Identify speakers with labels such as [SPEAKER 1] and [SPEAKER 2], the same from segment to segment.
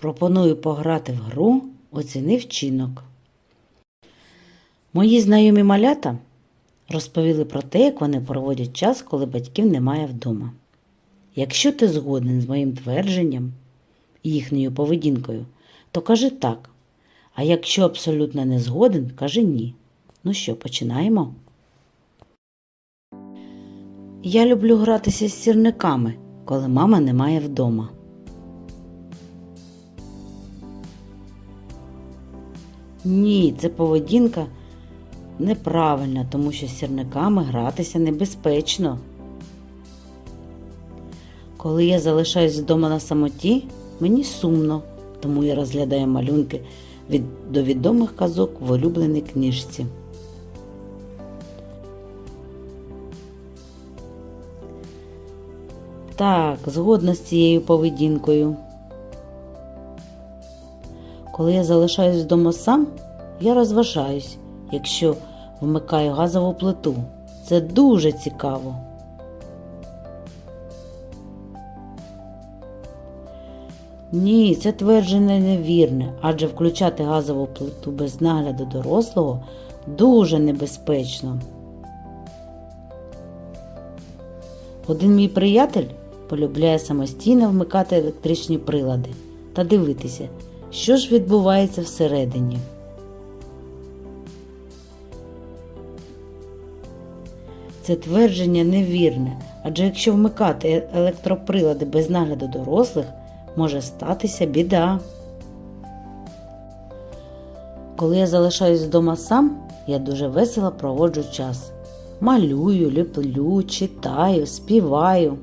[SPEAKER 1] Пропоную пограти в гру Оціни вчинок. Мої знайомі малята розповіли про те, як вони проводять час, коли батьків немає вдома. Якщо ти згоден з моїм твердженням і їхньою поведінкою, то кажи так. А якщо абсолютно не згоден, кажи ні. Ну що, починаємо? Я люблю гратися з сірниками, коли мама немає вдома. Ні, це поведінка неправильна, тому що з сірниками гратися небезпечно. Коли я залишаюсь вдома на самоті, мені сумно, тому я розглядаю малюнки від, до відомих казок в улюбленій книжці. Так, згодна з цією поведінкою. Коли я залишаюсь вдома сам, я розважаюсь, якщо вмикаю газову плиту. Це дуже цікаво. Ні, це твердження невірне, адже включати газову плиту без нагляду дорослого дуже небезпечно. Один мій приятель полюбляє самостійно вмикати електричні прилади та дивитися, що ж відбувається всередині. Це твердження невірне, адже якщо вмикати електроприлади без нагляду дорослих, може статися біда. Коли я залишаюсь вдома сам, я дуже весело проводжу час. Малюю, ліплю, читаю, співаю.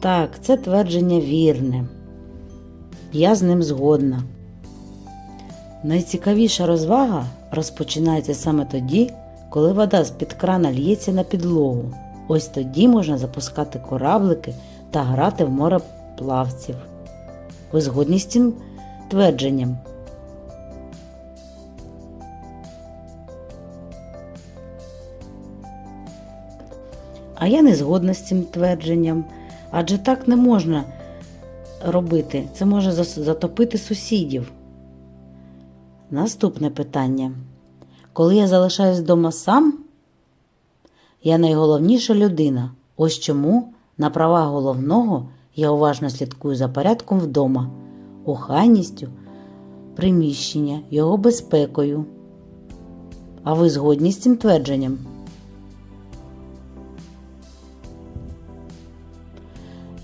[SPEAKER 1] Так, це твердження вірне. Я з ним згодна. Найцікавіша розвага розпочинається саме тоді, коли вода з-під крана л'ється на підлогу. Ось тоді можна запускати кораблики та грати в мореплавців. Ви згодні з цим твердженням? А я не згодна з цим твердженням, адже так не можна робити. Це може затопити сусідів. Наступне питання. Коли я залишаюсь вдома сам, я найголовніша людина. Ось чому на правах головного я уважно слідкую за порядком вдома, охайністю, приміщення, його безпекою. А ви згодні з цим твердженням?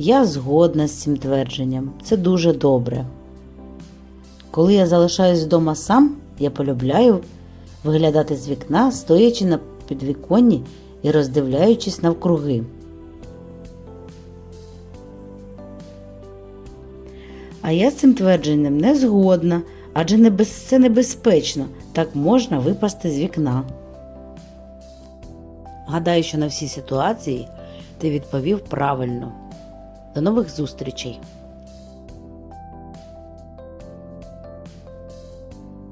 [SPEAKER 1] Я згодна з цим твердженням. Це дуже добре. Коли я залишаюсь вдома сам, я полюбляю виглядати з вікна, стоячи на підвіконні і роздивляючись навкруги. А я з цим твердженням не згодна, адже це небезпечно, так можна випасти з вікна. Гадаю, що на всі ситуації ти відповів правильно. До нових зустрічей!